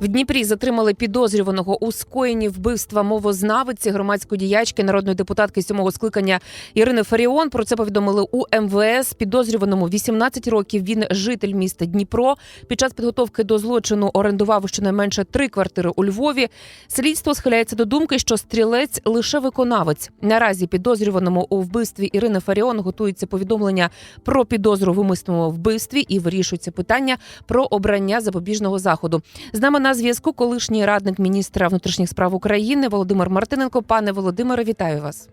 В Дніпрі затримали підозрюваного у скоєнні вбивства мовознавиці громадської діячки народної депутатки сьомого скликання Ірини Фаріон. Про це повідомили у МВС. Підозрюваному 18 років. Він житель міста Дніпро. Під час підготовки до злочину орендував щонайменше три квартири у Львові. Слідство схиляється до думки, що стрілець лише виконавець. Наразі підозрюваному у вбивстві Ірини Фаріон готується повідомлення про підозру в умисному вбивстві і вирішується питання про обрання запобіжного заходу. З нами на зв'язку колишній радник міністра внутрішніх справ України Володимир Мартиненко. Пане Володимире, вітаю вас.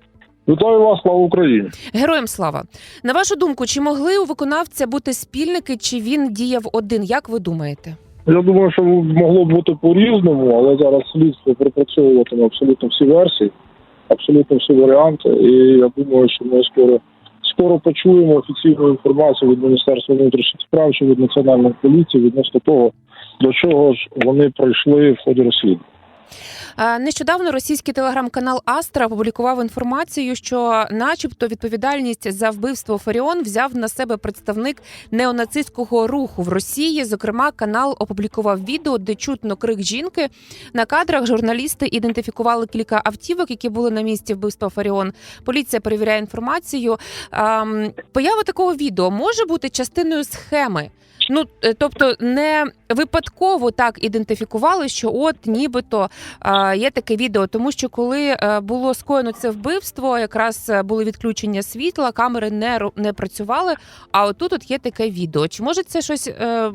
Вітаю вас, слава Україні. Героям слава. На вашу думку, чи могли у виконавця бути спільники, чи він діяв один? Як ви думаєте? Я думаю, що могло б бути по-різному, але зараз слідство пропрацьовуватиме абсолютно всі версії, абсолютно всі варіанти. І я думаю, що ми скоро скоро почуємо офіційну інформацію від Міністерства внутрішніх справ чи від національної поліції відносно того, до чого ж вони пройшли в ході розслідування. А, Нещодавно російський телеграм-канал Астра опублікував інформацію, що, начебто, відповідальність за вбивство Фаріон взяв на себе представник неонацистського руху в Росії. Зокрема, канал опублікував відео, де чутно крик жінки. На кадрах журналісти ідентифікували кілька автівок, які були на місці вбивства Фаріон. Поліція перевіряє інформацію. Поява такого відео може бути частиною схеми. Ну, е, тобто, не випадково так ідентифікували, що от нібито є таке відео, тому що коли е, було скоєно це вбивство, якраз е, були відключення світла, камери не не працювали. А отут от є таке відео. Чи може це щось е,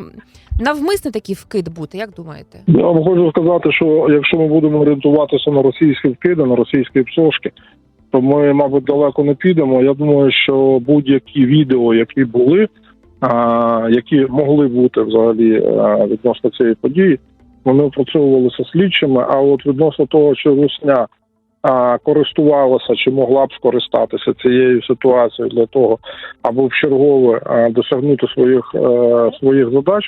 навмисне такий вкид бути? Як думаєте? Я вам хочу сказати, що якщо ми будемо орієнтуватися на російські вкиди, на російські псошки, то ми, мабуть, далеко не підемо. Я думаю, що будь-які відео, які були, а, які могли бути взагалі а, відносно цієї події, вони опрацьовувалися слідчими. А от відносно того, чи Русня а, користувалася чи могла б скористатися цією ситуацією для того, аби в чергове досягнути своїх е, своїх задач,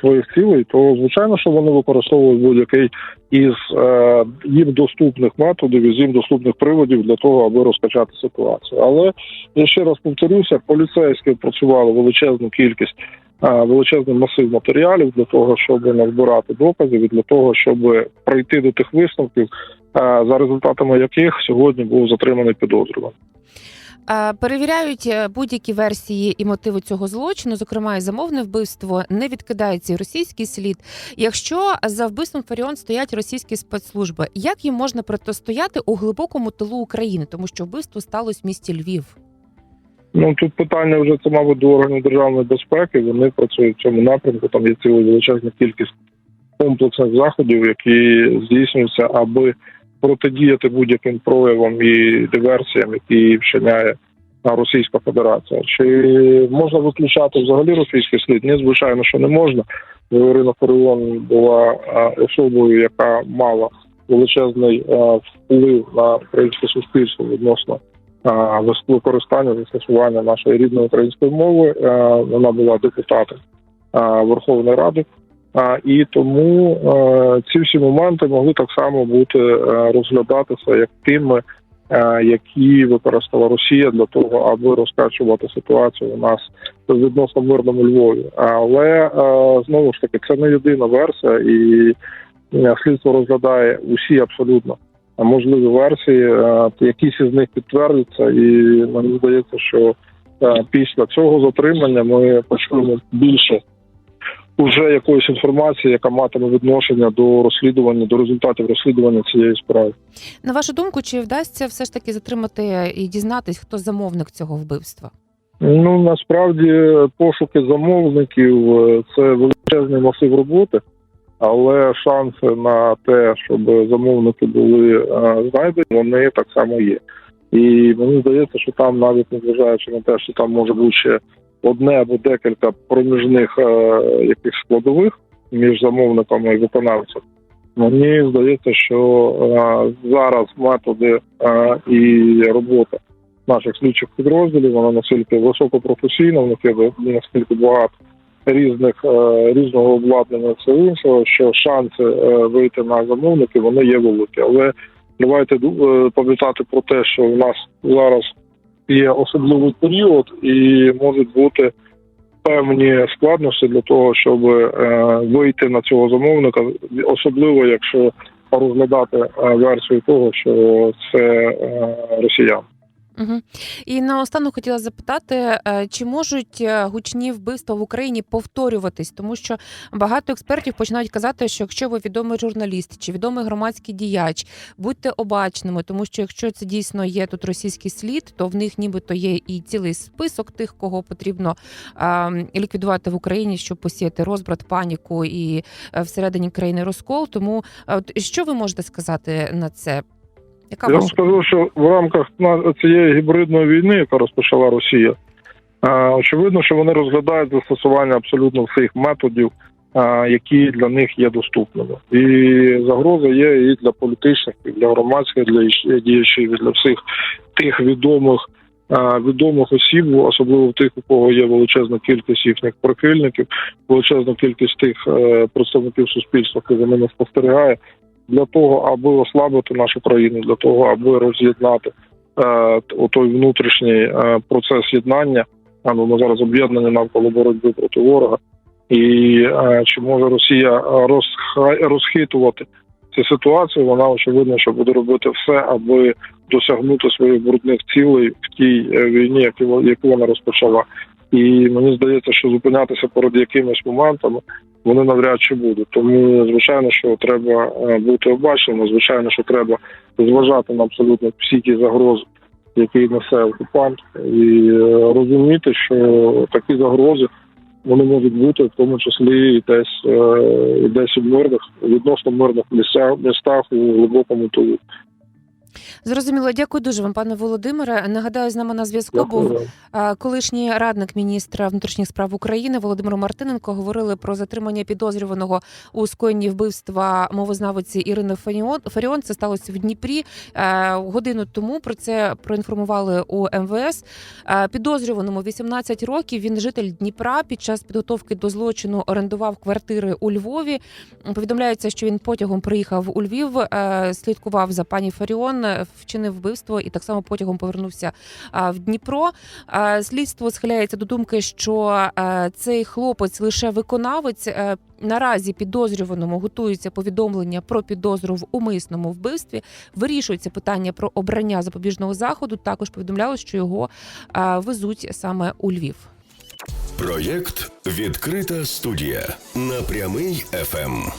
своїх цілей, то звичайно, що вони використовують будь-який із е, їм доступних методів, із їм доступних приводів для того, аби розкачати ситуацію. Але я ще раз повторюся, поліцейські працювали величезну кількість. Е, Величезний масив матеріалів для того, щоб назбирати доказів для того, щоб прийти до тих висновків, е, за результатами яких сьогодні був затриманий підозрюваний. Е, Перевіряють будь-які версії і мотиви цього злочину, зокрема і замовне вбивство, не відкидається і російський слід. Якщо за вбивством Фаріон стоять російські спецслужби, як їм можна протистояти у глибокому тилу України, тому що вбивство сталося в місті Львів? Ну тут питання вже це, мабуть, до органів державної безпеки. Вони працюють в цьому напрямку. Там є ціла величезна кількість комплексних заходів, які здійснюються, аби протидіяти будь-яким проявам і диверсіям, які вчиняє Російська Федерація. Чи можна виключати взагалі російський слід? Ні, звичайно, що не можна. Ірина Фаріон була особою, яка мала величезний вплив на українське суспільство відносно використання застосування нашої рідної української мови. Вона була депутатом Верховної Ради. І тому е, ці всі моменти могли так само бути е, розглядатися як тими, е, які використала Росія для того, аби розкачувати ситуацію у нас відносно мирному Львові. Але е, знову ж таки це не єдина версія, і е, слідство розглядає усі абсолютно можливі версії. Якісь із них підтвердяться, і мені здається, що після цього затримання ми почуємо більше уже якоїсь інформації, яка матиме відношення до розслідування, до результатів розслідування цієї справи. На вашу думку, чи вдасться все ж таки затримати і дізнатись, хто замовник цього вбивства? Ну насправді пошуки замовників е, це величезний масив роботи, але шанси на те, щоб замовники були е, знайдені, вони так само є. І мені здається, що там, навіть незважаючи на те, що там може бути ще одне або декілька проміжних е, яких складових між замовниками і виконавцем. Мені здається, що е, зараз методи і робота наших слідчих підрозділів, вона настільки високопрофесійна, в них є настільки багато різних е, різного обладнання все іншого, що шанси е, вийти на замовники вони є великі. Але давайте е, пам'ятати про те, що в нас зараз є особливий період і можуть бути певні складності для того, щоб вийти на цього замовника, особливо якщо розглядати версію того, що це росіян. Угу. І наостанок хотіла запитати, е, чи можуть е, гучні вбивства в Україні повторюватись, тому що багато експертів починають казати, що якщо ви відомий журналіст чи відомий громадський діяч, будьте обачними, тому що якщо це дійсно є тут російський слід, то в них нібито є і цілий список тих, кого потрібно ліквідувати в Україні, щоб посіяти розбрат, паніку і е, всередині країни розкол. Тому що ви можете сказати на це? Яка Я вам скажу, що в рамках цієї гібридної війни, яка розпочала Росія, е, очевидно, що вони розглядають застосування абсолютно всіх методів, е, які для них є доступними. І загроза є і для політичних, і для громадських, і для діячів, і для всіх тих відомих. е, Відомих осіб, особливо тих, у кого є величезна кількість їхніх прихильників, величезна кількість тих представників суспільства, які за ними спостерігає, для того, аби ослабити нашу країну, для того, аби роз'єднати е, той внутрішній е, процес єднання. А ну, ми зараз об'єднані навколо боротьби проти ворога. І е, чи може Росія розхитувати цю ситуацію? Вона очевидно, що буде робити все, аби досягнути своїх брудних цілей в тій війні, яку вона розпочала. І мені здається, що зупинятися перед якимись моментами вони навряд чи будуть. Тому звичайно, що треба е, бути обачними. Звичайно, що треба зважати на абсолютно всі ті загрози, які несе окупант, і е, розуміти, що такі загрози вони можуть бути, в тому числі і десь е, десь у мирних відносно мирних місцях містах у глибокому тилу. Зрозуміло, дякую дуже вам, пане Володимире. Нагадаю, з нами на зв'язку був Дякую. колишній радник міністра внутрішніх справ України Володимир Мартиненко. Говорили про затримання підозрюваного у скоєнні вбивства мовознавиці Ірини Фаріон. Фаріон. Це сталося в Дніпрі Е, годину тому. Про це проінформували у МВС. Е, Підозрюваному 18 років. Він житель Дніпра. Під час підготовки до злочину орендував квартири у Львові. Повідомляється, що він потягом приїхав у Львів, е, слідкував за пані Фаріон, вчинив вбивство і так само потягом повернувся в Дніпро. Слідство схиляється до думки, що цей хлопець лише виконавець. Е, Наразі підозрюваному готується повідомлення про підозру в умисному вбивстві. Вирішується питання про обрання запобіжного заходу. Також повідомляли, що його везуть саме у Львів. Проєкт Відкрита студія на прямий ФМ.